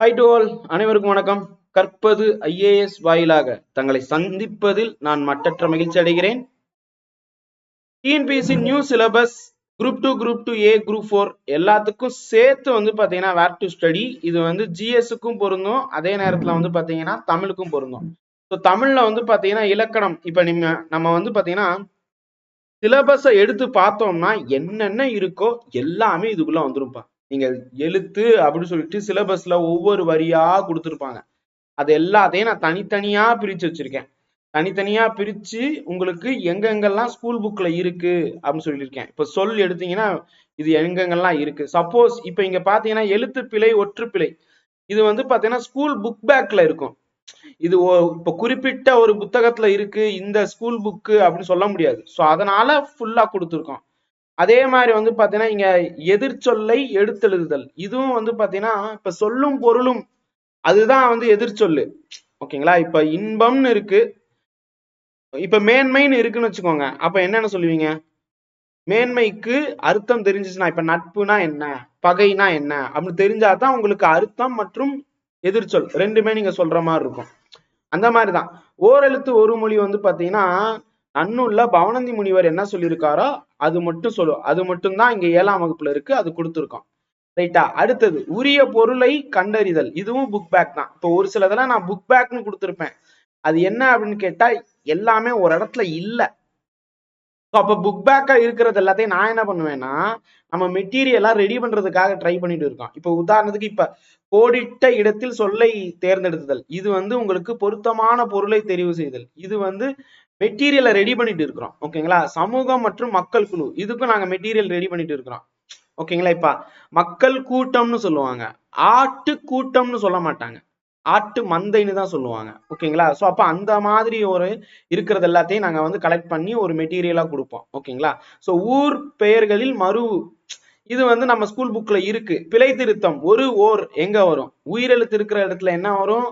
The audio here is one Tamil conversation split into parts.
ஹை டு ஆல் அனைவருக்கும் வணக்கம். கற்பது ஐஏஎஸ் வாயிலாக தங்களை சந்திப்பதில் நான் மட்டற்ற மகிழ்ச்சி அடைகிறேன். TNPSC new syllabus group two group two A group four எல்லாத்துக்கும் சேர்த்து வந்து பார்த்தீங்கன்னா வேர் டு ஸ்டடி இது வந்து ஜிஎஸ்க்கும் பொருந்தும். அதே நேரத்தில் வந்து பார்த்தீங்கன்னா தமிழுக்கும் பொருந்தும். ஸோ தமிழில் வந்து பார்த்தீங்கன்னா இலக்கணம். இப்போ நம்ம நம்ம வந்து பார்த்தீங்கன்னா சிலபஸை எடுத்து பார்த்தோம்னா என்னென்ன இருக்கோ எல்லாமே இதுக்குள்ள வந்துரும்ப்பா நீங்க எழுத்து அப்படின்னு சொல்லிட்டு சிலபஸ்ல ஒவ்வொரு வரியா கொடுத்துருப்பாங்க. அது எல்லாத்தையும் நான் தனித்தனியா பிரிச்சு வச்சிருக்கேன். தனித்தனியா பிரிச்சு உங்களுக்கு எங்கெங்கெல்லாம் ஸ்கூல் புக்ல இருக்கு அப்படின்னு சொல்லியிருக்கேன். இப்ப சொல் எடுத்தீங்கன்னா இது எங்கெங்கெல்லாம் இருக்கு? சப்போஸ் இப்ப இங்க பாத்தீங்கன்னா எழுத்து பிழை ஒற்று பிழை. இது வந்து பாத்தீங்கன்னா ஸ்கூல் புக் பேக்ல இருக்கும். இது இப்ப குறிப்பிட்ட ஒரு புத்தகத்துல இருக்கு இந்த ஸ்கூல் புக்கு அப்படின்னு சொல்ல முடியாது. ஸோ அதனால ஃபுல்லா கொடுத்துருக்கோம். அதே மாதிரி வந்து பாத்தீங்கன்னா இங்க எதிர்ச்சொல்லை எடுத்தெழுதுதல். இதுவும் வந்து பாத்தீங்கன்னா இப்ப சொல்லும் பொருளும் அதுதான் வந்து எதிர்ச்சொல்லு. ஓகேங்களா? இப்ப இன்பம்னு இருக்கு. இப்ப மேன்மைன்னு இருக்குன்னு வச்சுக்கோங்க. அப்ப என்னன்னு சொல்லுவீங்க? மேன்மைக்கு அர்த்தம் தெரிஞ்சிச்சுன்னா இப்ப நட்புனா என்ன? பகைனா என்ன? அப்படின்னு தெரிஞ்சாதான் உங்களுக்கு அர்த்தம் மற்றும் எதிர்ச்சொல் ரெண்டுமே நீங்க சொல்ற மாதிரி இருக்கும். அந்த மாதிரிதான். ஓரெழுத்து ஒரு மொழி வந்து பாத்தீங்கன்னா நன்னூல்ல பவனந்தி முனிவர் என்ன சொல்லியிருக்காரோ அது மட்டும் சொல்லு. அது மட்டும்தான் இங்க ஏழாம் வகுப்புல இருக்கு. அது கொடுத்துருக்கோம் ரைட்டா அடுத்தது உரிய பொருளை கண்டறிதல். இதுவும் புக் பேக் தான். இப்போ ஒரு சிலதெல்லாம் நான் புக் பேக்னு கொடுத்துருப்பேன். அது என்ன அப்படின்னு கேட்டா எல்லாமே ஒரு இடத்துல இல்ல. அப்ப புக் பேக்கா இருக்கிறது எல்லாத்தையும் நான் என்ன பண்ணுவேன்னா நம்ம மெட்டீரியலா ரெடி பண்றதுக்காக ட்ரை பண்ணிட்டு இருக்கோம் இப்ப உதாரணத்துக்கு இப்ப கோடிட்ட இடத்தில் சொல்லை தேர்ந்தெடுத்தல். இது வந்து உங்களுக்கு பொருத்தமான பொருளை தெரிவு செய்தல். இது வந்து மெட்டீரியலை ரெடி பண்ணிட்டு இருக்கிறோம். ஓகேங்களா சமூகம் மற்றும் மக்கள் குழு. இதுக்கும் நாங்க மெட்டீரியல் ரெடி பண்ணிட்டு இருக்கிறோம். ஓகேங்களா இப்ப மக்கள் கூட்டம்னு சொல்லுவாங்க. ஆட்டு கூட்டம்னு சொல்ல மாட்டாங்க. ஆட்டு மந்தைன்னு தான் சொல்லுவாங்க. ஓகேங்களா ஸோ அப்போ அந்த மாதிரி ஒரு இருக்கிறது எல்லாத்தையும் நாங்கள் வந்து கலெக்ட் பண்ணி ஒரு மெட்டீரியலா கொடுப்போம். ஓகேங்களா ஸோ ஊர் பெயர்களில் மறு இது வந்து நம்ம ஸ்கூல் புக்ல இருக்கு. பிழை திருத்தம் ஒரு ஓர் எங்க வரும்? உயிரெழுத்து இருக்கிற இடத்துல என்ன வரும்?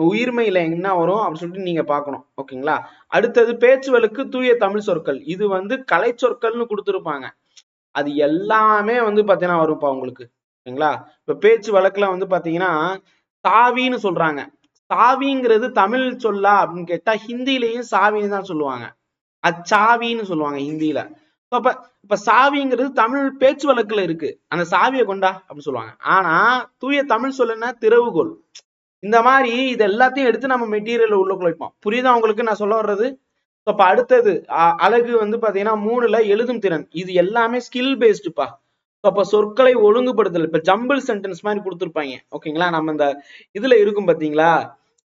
உயிர்மையில என்ன வரும் அப்படின்னு சொல்லிட்டு நீங்க பார்க்கணும். ஓகேங்களா? அடுத்தது பேச்சு வழக்கு தூய தமிழ் சொற்கள். இது வந்து கலை சொற்கள்னு கொடுத்துருப்பாங்க. அது எல்லாமே வந்து பாத்தீங்கன்னா வரும்ப்பா உங்களுக்கு. ஓகேங்களா? இப்ப பேச்சு வழக்குல வந்து பாத்தீங்கன்னா சாவின்னு சொல்றாங்க. சாவிங்கிறது தமிழ் சொல்லா அப்படின்னு கேட்டா ஹிந்திலையும் சாவின்னு தான் சொல்லுவாங்க. அச்சாவின்னு சொல்லுவாங்க ஹிந்தியில. அப்ப இப்ப சாவிங்கிறது தமிழ் பேச்சு வழக்குல இருக்கு. அந்த சாவியை கொண்டா அப்படின்னு சொல்லுவாங்க. ஆனா தூய தமிழ் சொல்லுன்னா திறவுகோல் இந்த மாதிரி இது எல்லாத்தையும் எடுத்து நம்ம மெட்டீரியல் உள்ளுக்குள்ள வைப்போம் புரியுதா உங்களுக்கு? நான் சொல்ல வர்றது? So அடுத்தது அழகு வந்து பாத்தீங்கன்னா மூணுல எழுதும் திறன். இது எல்லாமே ஸ்கில் பேஸ்டுப்பா அப்ப சொற்களை ஒழுங்குபடுத்தல். இப்ப ஜம்பிள் சென்டென்ஸ் மாதிரி கொடுத்துருப்பாங்க. ஓகேங்களா? நம்ம இந்த இதுல இருக்கும் பாத்தீங்களா?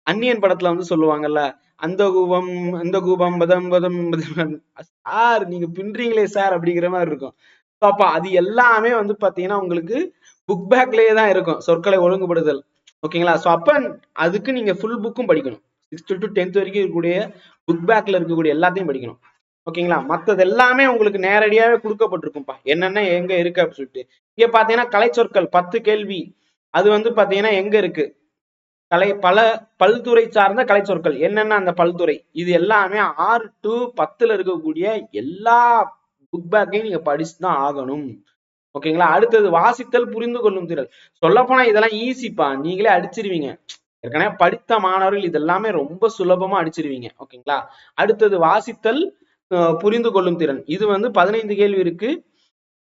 அந்நியன் படத்துல வந்து சொல்லுவாங்கல்ல அந்த கூபம் அந்த கூபம் பதம் பதம் சார் நீங்க பின்றீங்களே சார் அப்படிங்கிற மாதிரி இருக்கும். So அப்ப அது எல்லாமே வந்து பாத்தீங்கன்னா உங்களுக்கு புக் பேக்லயே தான் இருக்கும். சொற்களை ஒழுங்குபடுதல் ஓகேங்களா? ஸோ அப்போ அதுக்கு நீங்கள் ஃபுல் புக்கும் படிக்கணும். சிக்ஸ்த்து டு டென்த் வரைக்கும் இருக்கக்கூடிய புக் பேக்கில் இருக்கக்கூடிய எல்லாத்தையும் படிக்கணும். ஓகேங்களா? மற்றது எல்லாமே உங்களுக்கு நேரடியாவே கொடுக்கப்பட்டிருக்கும்ப்பா. என்னென்ன எங்க இருக்கு அப்படின்னு சொல்லிட்டு. இங்கே பாத்தீங்கன்னா கலை சொற்கள் பத்து கேள்வி. அது வந்து பாத்தீங்கன்னா எங்க இருக்கு? கலை பல பல்துறை சார்ந்த கலை சொற்கள். என்னென்ன அந்த பல்துறை? இது எல்லாமே ஆறு டு பத்துல இருக்கக்கூடிய எல்லா புக் பேக்கையும் நீங்க படிச்சு தான் ஆகணும். ஓகேங்களா? அடுத்தது வாசித்தல் புரிந்து கொள்ளும் திறன். சொல்லப்போனா இதெல்லாம் ஈஸிப்பா நீங்களே அடிச்சிருவீங்க. ஏற்கனவே படித்த மாணவர்கள் இதெல்லாமே ரொம்ப சுலபமா அடிச்சிருவீங்க. ஓகேங்களா? அடுத்தது வாசித்தல் புரிந்து கொள்ளும் திறன். இது வந்து பதினைந்து கேள்வி இருக்கு.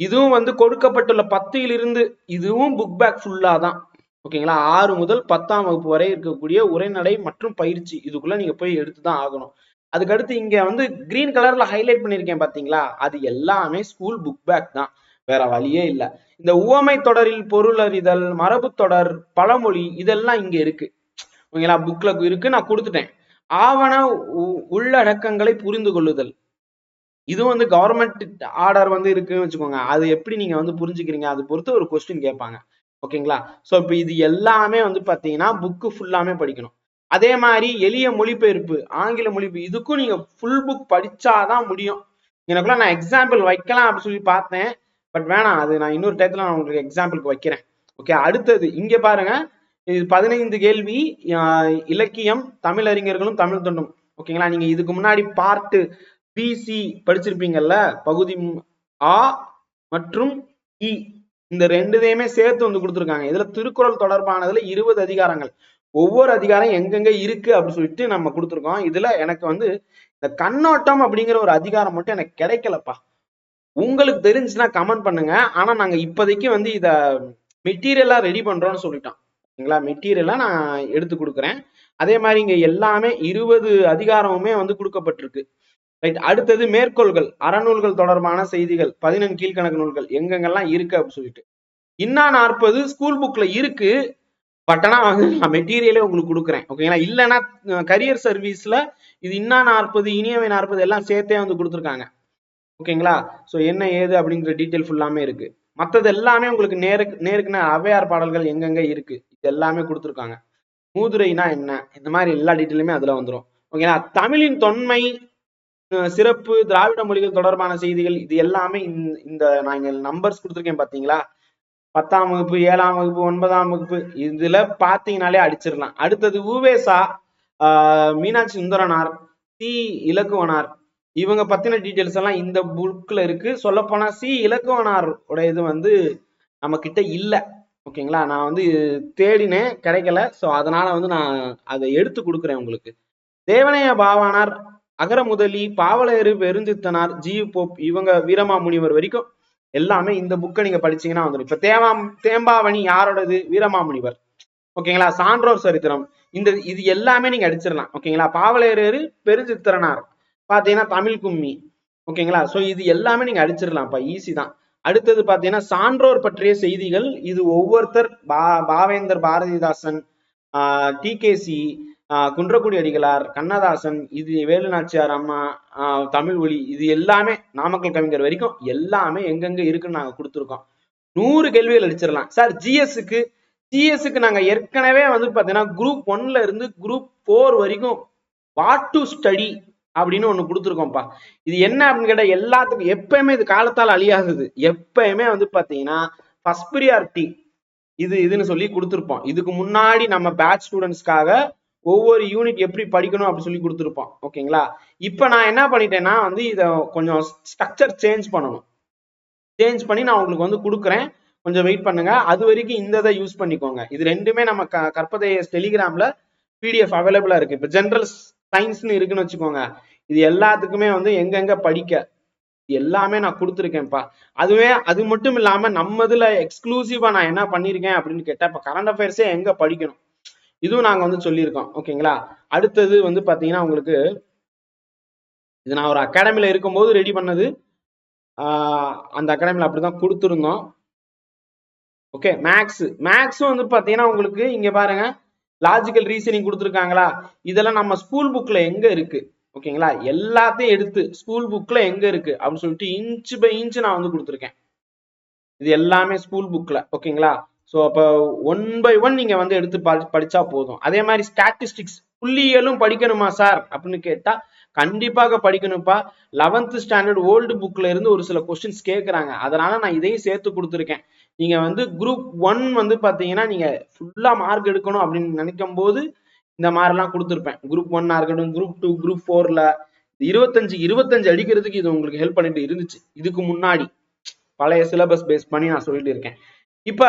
இதுவும் வந்து கொடுக்கப்பட்டுள்ள பத்தியில் இருந்து இதுவும் புக் பேக் ஃபுல்லா தான். ஓகேங்களா? ஆறு முதல் பத்தாம் வகுப்பு வரை இருக்கக்கூடிய உரைநடை மற்றும் பயிற்சி. இதுக்குள்ள நீங்க போய் எடுத்து தான் ஆகணும். அதுக்கடுத்து இங்க வந்து கிரீன் கலர்ல ஹைலைட் பண்ணிருக்கேன் பாத்தீங்களா? அது எல்லாமே ஸ்கூல் புக் பேக் தான். வேற வழியே இல்ல. இந்த உவமை தொடரில் பொருள் அறிதல் மரபு தொடர் பழமொழி இதெல்லாம் இங்க இருக்கு. ஓகேங்களா? புக்ல இருக்கு. நான் கொடுத்துட்டேன். ஆவண உ- உள்ளடக்கங்களை புரிந்து கொள்ளுதல். இது வந்து கவர்மெண்ட் ஆர்டர் வந்து இருக்குன்னு வச்சுக்கோங்க. அது எப்படி நீங்க வந்து புரிஞ்சுக்கிறீங்க? அது பொறுத்து ஒரு கொஸ்டின் கேட்பாங்க. ஓகேங்களா? சோ இப்போ இது எல்லாமே வந்து பாத்தீங்கன்னா புக்கு ஃபுல்லாமே படிக்கணும். அதே மாதிரி எளிய மொழிபெயர்ப்பு ஆங்கில மொழிபெயர்ப்பு இதுக்கும் நீங்க ஃபுல் புக் படிச்சாதான் முடியும். எனக்குள்ள நான் எக்ஸாம்பிள் வைக்கலாம் அப்படின்னு சொல்லி பார்த்தேன். பட் வேணாம் அது நான் இன்னொரு டயத்துல நான் உங்களுக்கு எக்ஸாம்பிளுக்கு வைக்கிறேன். ஓகே அடுத்தது இங்க பாருங்க இது பதினைந்து கேள்வி ஆஹ் இலக்கியம் தமிழறிஞர்களும் தமிழ் தொண்டும். ஓகேங்களா நீங்க இதுக்கு முன்னாடி பார்ட் பிசி படிச்சிருப்பீங்கல்ல பகுதி ஆ மற்றும் இ. இந்த ரெண்டுதையுமே சேர்த்து வந்து கொடுத்துருக்காங்க. இதுல திருக்குறள் தொடர்பானதுல இருபது அதிகாரங்கள். ஒவ்வொரு அதிகாரம் எங்கெங்க இருக்கு அப்படின்னு சொல்லிட்டு நம்ம கொடுத்துருக்கோம். இதுல எனக்கு வந்து இந்த கண்ணோட்டம் அப்படிங்கிற ஒரு அதிகாரம் மட்டும் எனக்கு கிடைக்கலப்பா. உங்களுக்கு தெரிஞ்சுன்னா கமெண்ட் பண்ணுங்க. ஆனா நாங்க இப்போதைக்கு வந்து இத மெட்டீரியலா ரெடி பண்றோம்னு சொல்லிட்டோம். ஓகேங்களா மெட்டீரியலா நான் எடுத்து கொடுக்குறேன். அதே மாதிரி இங்க எல்லாமே இருபது அதிகாரமுமே வந்து கொடுக்கப்பட்டிருக்கு. ரைட் அடுத்தது மேற்கோள்கள். அறநூல்கள் தொடர்பான செய்திகள். பதினெண் கீழ்கணக்கு நூல்கள். எங்கெங்கெல்லாம் இருக்கு அப்படின்னு சொல்லிட்டு. இன்னா நாற்பது ஸ்கூல் புக்ல இருக்கு. பட் ஆனா வந்து நான் மெட்டீரியலே உங்களுக்கு கொடுக்குறேன். ஓகேங்களா இல்லைன்னா கரியர் சர்வீஸ்ல இது இன்னா நாற்பது இனியவை நாற்பது எல்லாம் சேர்த்தே வந்து கொடுத்துருக்காங்க. ஓகேங்களா? ஸோ என்ன ஏது அப்படிங்கிற டீட்டெயில் ஃபுல்லாமே இருக்கு. மற்றது எல்லாமே உங்களுக்கு நேருக்கு நேருக்கு அவையார் பாடல்கள் எங்கெங்க இருக்கு? இது எல்லாமே கொடுத்துருக்காங்க. மூதுரைனா என்ன? இந்த மாதிரி எல்லா டீட்டெயிலுமே அதுல வந்துடும் ஓகேங்களா? தமிழின் தொன்மை சிறப்பு திராவிட மொழிகள் தொடர்பான செய்திகள் இது எல்லாமே இந்த- இந்த நான் நம்பர்ஸ் கொடுத்துருக்கேன் பாத்தீங்களா? பத்தாம் வகுப்பு ஏழாம் வகுப்பு ஒன்பதாம் வகுப்பு இதுல பாத்தீங்கனாலே அடிச்சிடலாம். அடுத்தது உவேசா மீனாட்சி சுந்தரனார் சி இலக்குவனார் இவங்க பத்தின டீட்டெயில்ஸ் எல்லாம் இந்த புக்ல இருக்கு. சொல்ல போனா சி. இலக்குவனார் உடைய இது வந்து நம்ம கிட்ட இல்ல. ஓகேங்களா? நான் வந்து தேடினேன் கிடைக்கல. சோ அதனால வந்து நான் அதை எடுத்து கொடுக்குறேன் உங்களுக்கு. தேவனைய பாவானார் அகரமுதலி பாவலரு பெருஞ்சித்தனார் ஜி போப் இவங்க வீரமாமுனிவர் வரைக்கும் எல்லாமே இந்த புக்கை நீங்க படிச்சீங்கன்னா வந்துடும் இப்ப தேவாம் தேம்பாவணி யாரோடது? வீரமாமுனிவர் ஓகேங்களா? சான்றோர் சரித்திரம். இந்த இது எல்லாமே நீங்க அடிச்சிடலாம். ஓகேங்களா? பாவலரேறு பெருஞ்சித்திரனார் பார்த்தீங்கன்னா தமிழ் கும்மி. ஓகேங்களா? ஸோ இது எல்லாமே நீங்க அடிச்சிடலாம்ப்பா ஈஸி தான். அடுத்தது பார்த்தீங்கன்னா சான்றோர் பற்றிய செய்திகள். இது ஒவ்வொருத்தர் பா பாவேந்தர் பாரதிதாசன் டி கேசி குன்றக்குடி அடிகளார் கண்ணதாசன் இது வேலு நாச்சியார் அம்மா தமிழ் ஒளி இது எல்லாமே நாமக்கல் கவிஞர் வரைக்கும் எல்லாமே எங்கெங்க இருக்குன்னு நாங்கள் கொடுத்துருக்கோம். நூறு கேள்விகள் அடிச்சிடலாம். சார் ஜிஎஸ்க்கு ஜிஎஸ்க்கு நாங்கள் ஏற்கனவே வந்து பார்த்தீங்கன்னா குரூப் ஒன்ல இருந்து குரூப் ஃபோர் வரைக்கும் வாட் டு ஸ்டடி அப்படின்னு ஒண்ணு கொடுத்துருக்கோம்ப்பா. இது என்ன அப்படின்னு கேட்டா எல்லாத்துக்கும் எப்பயுமே இது காலத்தால் அழியாதது. எப்பயுமே வந்து பாத்தீங்கன்னா ஃபஸ்ட் ப்ரியாரிட்டி இது இதுன்னு சொல்லி கொடுத்துருப்போம். இதுக்கு முன்னாடி நம்ம பேட்ச் ஸ்டூடெண்ட்ஸ்க்காக ஒவ்வொரு யூனிட் எப்படி படிக்கணும் அப்படின்னு சொல்லி கொடுத்துருப்போம். ஓகேங்களா? இப்போ நான் என்ன பண்ணிட்டேன்னா வந்து இதை கொஞ்சம் ஸ்ட்ரக்சர் சேஞ்ச் பண்ணணும். சேஞ்ச் பண்ணி நான் உங்களுக்கு வந்து கொடுக்குறேன். கொஞ்சம் வெயிட் பண்ணுங்க. அது வரைக்கும் இந்த இதை யூஸ் பண்ணிக்கோங்க. இது ரெண்டுமே நம்ம க கற்பதை டெலிகிராம்ல பிடிஎஃப் அவைலபிளா இருக்கு. இப்போ ஜென்ரல் சயின்ஸ்னு இருக்குன்னு வச்சுக்கோங்க. இது எல்லாத்துக்குமே வந்து எங்கெங்க படிக்க எல்லாமே நான் கொடுத்துருக்கேன்ப்பா. அதுவே அது மட்டும் இல்லாம நம்ம இதுல எக்ஸ்க்ளூசிவா நான் என்ன பண்ணிருக்கேன் அப்படின்னு கேட்டா இப்ப கரண்ட் அஃபேர்ஸே எங்க படிக்கணும்? இதுவும் நாங்க வந்து சொல்லியிருக்கோம். ஓகேங்களா அடுத்தது வந்து பாத்தீங்கன்னா உங்களுக்கு இது நான் ஒரு அகாடமில இருக்கும்போது ரெடி பண்ணது ஆஹ் அந்த அகாடமில அப்படிதான் கொடுத்துருந்தோம். ஓகே மேக்ஸ் மேக்ஸும் வந்து பாத்தீங்கன்னா உங்களுக்கு இங்க பாருங்க லாஜிக்கல் ரீசனிங் கொடுத்துருக்காங்களா? இதெல்லாம் நம்ம ஸ்கூல் புக்ல எங்க இருக்கு? ஓகேங்களா எல்லாத்தையும் எடுத்து ஸ்கூல் புக்ல எங்க இருக்கு? அப்படின்னு சொல்லிட்டு இன்ச் பை இன்ச் நான் வந்து கொடுத்துருக்கேன். இது எல்லாமே ஸ்கூல் புக்ல ஓகேங்களா ஸோ அப்போ ஒன் பை ஒன் நீங்க வந்து எடுத்து படிச்சா போதும். அதே மாதிரி ஸ்டாட்டிஸ்டிக்ஸ் புள்ளியியலும் படிக்கணுமா சார் அப்படின்னு கேட்டா கண்டிப்பாக படிக்கணும்ப்பா. லெவன்த் ஸ்டாண்டர்ட் ஓல்டு புக்ல இருந்து ஒரு சில கொஸ்டின்ஸ் கேட்குறாங்க அதனால நான் இதையும் சேர்த்து கொடுத்துருக்கேன். நீங்க வந்து குரூப் ஒன் வந்து பாத்தீங்கன்னா நீங்க ஃபுல்லா மார்க் எடுக்கணும் அப்படின்னு நினைக்கும் போது இந்த மாதிரிலாம் கொடுத்துருப்பேன். குரூப் ஒன்னா இருக்கட்டும் குரூப் டூ குரூப் ஃபோர்ல இருபத்தஞ்சு இருபத்தஞ்சு அடிக்கிறதுக்கு இது உங்களுக்கு ஹெல்ப் பண்ணிட்டு இருந்துச்சு. இதுக்கு முன்னாடி. பழைய சிலபஸ் பேஸ் பண்ணி நான் சொல்லிட்டு இருக்கேன். இப்ப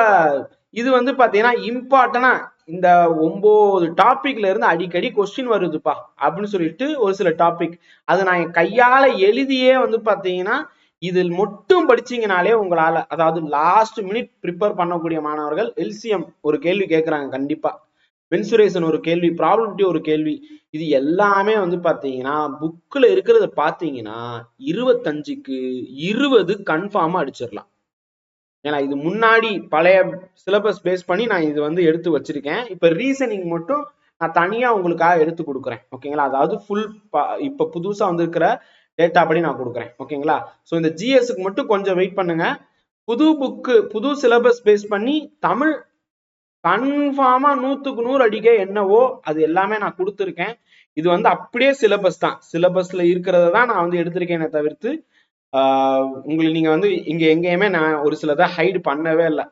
இது வந்து பாத்தீங்கன்னா இம்பார்ட்டனா இந்த ஒன்பது டாபிக்ல இருந்து அடிக்கடி கொஸ்டின் வருதுப்பா அப்படின்னு சொல்லிட்டு ஒரு சில டாபிக் அதை நான் என் கையால எழுதியே வந்து பாத்தீங்கன்னா இதில் மட்டும் படிச்சீங்கனாலே உங்களால அதாவது லாஸ்ட் மினிட் ப்ரிப்பேர் பண்ணக்கூடிய மாணவர்கள் எல்சிஎம் ஒரு கேள்வி கேட்கறாங்க கண்டிப்பா. மென்சுரேஷன் ஒரு கேள்வி ப்ராபபிலிட்டி ஒரு கேள்வி. இது எல்லாமே வந்து பாத்தீங்கன்னா புக்கில் இருக்கிறத பாத்தீங்கன்னா இருபத்தஞ்சுக்கு இருபது கன்ஃபார்மா அடிச்சிடலாம். ஏன்னா இது முன்னாடி பழைய சிலபஸ் பேஸ் பண்ணி நான் இது வந்து எடுத்து வச்சிருக்கேன். இப்போ ரீசனிங் மட்டும் நான் தனியா உங்களுக்காக எடுத்து கொடுக்குறேன். ஓகேங்களா அதாவது ஃபுல் இப்போ புதுசாக வந்திருக்கிற டேட்டா படி நான் கொடுக்குறேன். ஓகேங்களா ஸோ இந்த ஜிஎஸ்க்கு மட்டும் கொஞ்சம் வெயிட் பண்ணுங்க. புது புக்கு புது சிலபஸ் பேஸ் பண்ணி தமிழ் கன்ஃபார்மா நூத்துக்கு நூறு அடிக்க என்னவோ அது எல்லாமே நான் கொடுத்துருக்கேன். இது வந்து அப்படியே சிலபஸ் தான். சிலபஸ்ல இருக்கிறத தான் நான் வந்து எடுத்திருக்கேனே தவிர்த்து. உங்களுக்கு நீங்க வந்து இங்க எங்கேயுமே நான் ஒரு சிலதை ஹைடு பண்ணவே இல்லை.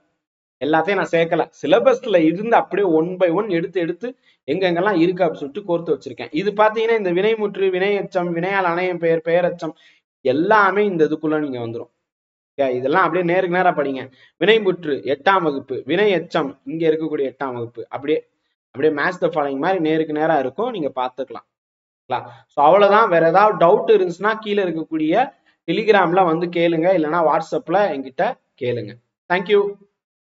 எல்லாத்தையும் நான் சேர்க்கல. சிலபஸ்ல இருந்து அப்படியே ஒன் பை ஒன் எடுத்து எடுத்து எங்கெங்கெல்லாம் இருக்கு அப்படின்னு சொல்லிட்டு கோர்த்து வச்சிருக்கேன். இது பாத்தீங்கன்னா இந்த வினைமுற்று வினையச்சம் வினையால் அணையம் பெயர் பெயரச்சம் எல்லாமே இந்த இதுக்குள்ள நீங்க வந்துடும் இதெல்லாம் அப்படியே நேருக்கு நேரா படிங்க. வினைமுற்று எட்டாம் வகுப்பு வினை எச்சம் இங்க இருக்கக்கூடிய எட்டாம் வகுப்பு. அப்படியே அப்படியே மேட்ச் த ஃபாலோயிங் மாதிரி நேருக்கு நேரா இருக்கும் நீங்க பார்த்துக்கலாம் ஸோ அவ்வளவுதான். வேற ஏதாவது டவுட் இருந்துச்சுன்னா கீழே இருக்கக்கூடிய டெலிகிராம்ல வந்து கேளுங்க. இல்லைன்னா வாட்ஸ்அப்ல என்கிட்ட கேளுங்க. தேங்க்யூ